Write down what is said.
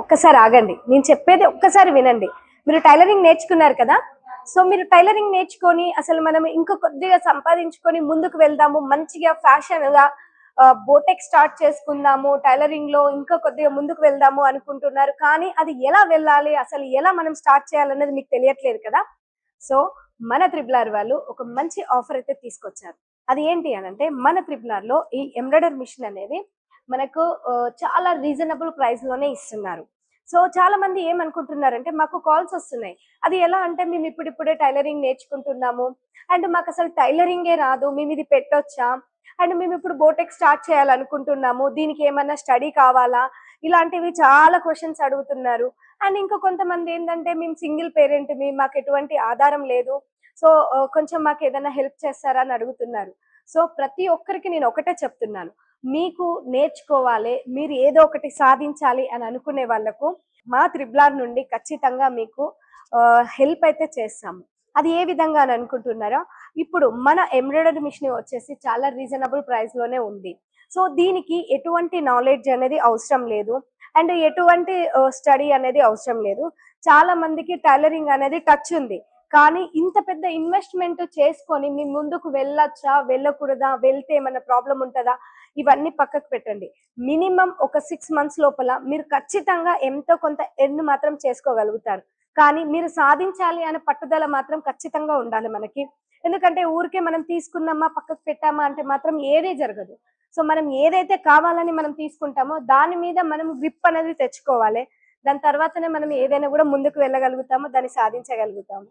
ఒక్కసారి ఆగండి. నేను చెప్పేది ఒక్కసారి వినండి. మీరు టైలరింగ్ నేర్చుకున్నారు కదా? సో మీరు టైలరింగ్ నేర్చుకొని అసలు మనం ఇంకా కొద్దిగా సంపాదించుకొని ముందుకు వెళ్దాము మంచిగా ఫ్యాషన్గా బోటెక్ స్టార్ట్ చేసుకుందాము టైలరింగ్లో ఇంకా కొద్దిగా ముందుకు వెళ్దాము అనుకుంటున్నారు. కానీ అది ఎలా వెళ్ళాలి అసలు ఎలా మనం స్టార్ట్ చేయాలన్నది మీకు తెలియట్లేదు కదా? సో మన త్రిబులార్ వాళ్ళు ఒక మంచి ఆఫర్ అయితే తీసుకొచ్చారు. అది ఏంటి అని అంటే మన త్రిబులార్లో ఈ ఎంబ్రాయిడర్ మిషన్ అనేది మనకు చాలా రీజనబుల్ ప్రైస్లోనే ఇస్తున్నారు. సో చాలా మంది ఏమనుకుంటున్నారంటే మాకు కాల్స్ వస్తున్నాయి. అది ఎలా అంటే మేము ఇప్పుడిప్పుడే టైలరింగ్ నేర్చుకుంటున్నాము. అండ్ మాకు అసలు టైలరింగే రాదు. మేము ఇది పెట్టొచ్చా? అండ్ మేము ఇప్పుడు బోటెక్ స్టార్ట్ చేయాలనుకుంటున్నాము. దీనికి ఏమన్నా స్టడీ కావాలా? ఇలాంటివి చాలా క్వశ్చన్స్ అడుగుతున్నారు. అండ్ ఇంకా కొంతమంది ఏంటంటే మేము సింగిల్ పేరెంట్ మీ మాకు ఎటువంటి ఆధారం లేదు. సో కొంచెం మాకు ఏదైనా హెల్ప్ చేస్తారా అని అడుగుతున్నారు. సో ప్రతి ఒక్కరికి నేను ఒకటే చెప్తున్నాను. మీకు నేర్చుకోవాలి మీరు ఏదో ఒకటి సాధించాలి అని అనుకునే వాళ్ళకు మా త్రిబ్లార్ నుండి ఖచ్చితంగా మీకు హెల్ప్ అయితే చేస్తాము. అది ఏ విధంగా అని అనుకుంటున్నారో ఇప్పుడు మన ఎంబ్రాయిడరీ మిషన్ వచ్చేసి చాలా రీజనబుల్ ప్రైస్లోనే ఉంది. సో దీనికి ఎటువంటి నాలెడ్జ్ అనేది అవసరం లేదు. అండ్ ఎటువంటి స్టడీ అనేది అవసరం లేదు. చాలా మందికి టైలరింగ్ అనేది టచ్ ఉంది. కానీ ఇంత పెద్ద ఇన్వెస్ట్మెంట్ చేసుకొని మీ ముందుకు వెళ్ళొచ్చా వెళ్ళకూడదా వెళ్తే ఏమైనా ప్రాబ్లం ఉంటుందా? ఇవన్నీ పక్కకు పెట్టండి. మినిమం ఒక సిక్స్ మంత్స్ లోపల మీరు ఖచ్చితంగా ఎంతో కొంత ఎర్న్ మాత్రం చేసుకోగలుగుతారు. కానీ మీరు సాధించాలి అనే పట్టుదల మాత్రం ఖచ్చితంగా ఉండాలి మనకి. ఎందుకంటే ఊరికే మనం తీసుకున్నామా పక్కకు పెట్టామా అంటే మాత్రం ఏదే జరగదు. సో మనం ఏదైతే కావాలని మనం తీసుకుంటామో దాని మీద మనం గ్రిప్ అనేది తెచ్చుకోవాలి. దాని తర్వాతనే మనం ఏదైనా కూడా ముందుకు వెళ్ళగలుగుతాము దాన్ని సాధించగలుగుతాము.